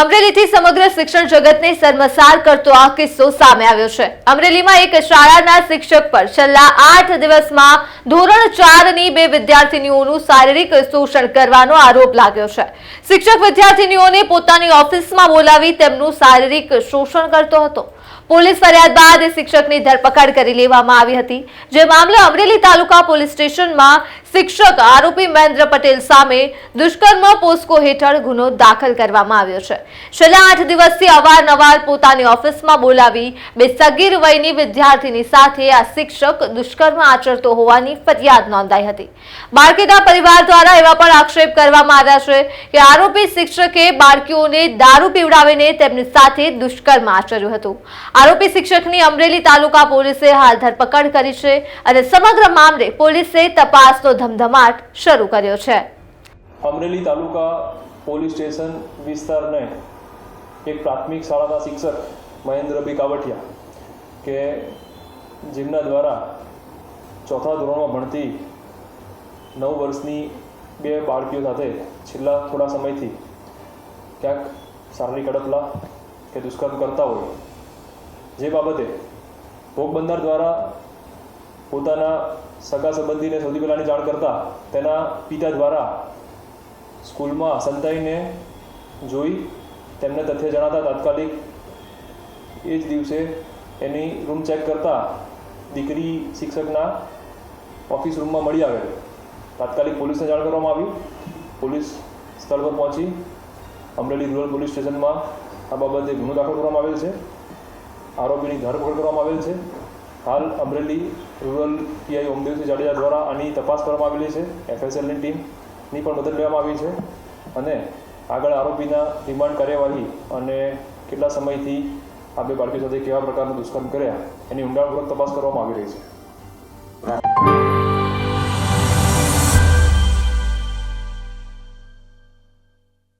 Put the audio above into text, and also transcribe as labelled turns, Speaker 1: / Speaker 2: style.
Speaker 1: અમરેલીથી સમગ્ર શિક્ષણ જગતને શર્મસાર કરતો આ કિસ્સો સામે આવ્યો છે. અમરેલીમાં એક શાળાના શિક્ષક પર છેલ્લા આઠ દિવસમાં ધોરણ ચારની બે વિદ્યાર્થીનીઓનું શારીરિક શોષણ કરવાનો આરોપ લાગ્યો છે. શિક્ષક વિદ્યાર્થીનીઓને પોતાની ઓફિસમાં બોલાવી તેમનું શારીરિક શોષણ કરતો હતો. પોલીસ ફરિયાદ બાદ શિક્ષકની ધરપકડ કરી લેવામાં આવી હતી. જે મામલે અમરેલી તાલુકા પોલીસ સ્ટેશનમાં શિક્ષક આરોપી મહેન્દ્ર પટેલ સામે દુષ્કર્મ પોસ્કો હેઠળ ગુનો દાખલ કરવામાં આવ્યો છે. છેલ્લા આઠ દિવસથી અવારનવાર પોતાની ઓફિસમાં બોલાવી બે સગીર વયની વિદ્યાર્થીની સાથે આ શિક્ષક દુષ્કર્મ આચરતો હોવાની ફરિયાદ નોંધાઈ હતી. બાળકીના પરિવાર દ્વારા એવા પણ આક્ષેપ કરવામાં આવ્યા છે કે આરોપી શિક્ષકે બાળકીઓને દારૂ પીવડાવીને તેમની સાથે દુષ્કર્મ આચર્યું હતું. આરોપી શિક્ષકની અમરેલી તાલુકા પોલીસે હાલ ધરપકડ કરી છે અને સમગ્ર મામલે પોલીસે તપાસનો ધમધમાટ શરૂ કર્યો છે.
Speaker 2: અમરેલી તાલુકા પોલીસ સ્ટેશન વિસ્તારને એક પ્રાથમિક શાળાના શિક્ષક મહેન્દ્રભાઈ કાવઠિયા કે જેમના દ્વારા ચોથા ધોરણમાં ભણતી નવ વર્ષની બે બાળકીઓ સાથે છેલ્લા થોડા સમયથી ક્યાંક શારીરિક અડપલા કે દુષ્કર્મ કરતા હોય જે બાબતે ભોગ દ્વારા પોતાના સગા સંબંધીને સૌથી પહેલાંની જાણ કરતા તેના પિતા દ્વારા સ્કૂલમાં સંતાઈને જોઈ તેમને તથ્ય જણાતા તાત્કાલિક એ જ દિવસે એની રૂમ ચેક કરતા દીકરી શિક્ષકના ઓફિસ રૂમમાં મળી આવેલ. તાત્કાલિક પોલીસને જાણ કરવામાં આવી. પોલીસ સ્થળ પર પહોંચી અમરેલી રૂરલ પોલીસ સ્ટેશનમાં આ બાબતે ગુનો દાખલ કરવામાં આવેલ છે. આરોપીની ધરપકડ કરવામાં આવેલ છે. હાલ અમરેલી રૂરલ પીઆઈ ઓમદેવસિંહ જાડેજા દ્વારા આની તપાસ કરવામાં આવેલી છે. એફએસએલની ટીમની પણ મદદ લેવામાં આવી છે. અને આગળ આરોપીના રિમાન્ડ કાર્યવાહી અને કેટલા સમયથી આ બે બાળકી સાથે કેવા પ્રકારનું દુષ્કર્મ કર્યા એની ઊંડાણપૂર્વક તપાસ કરવામાં આવી રહી છે.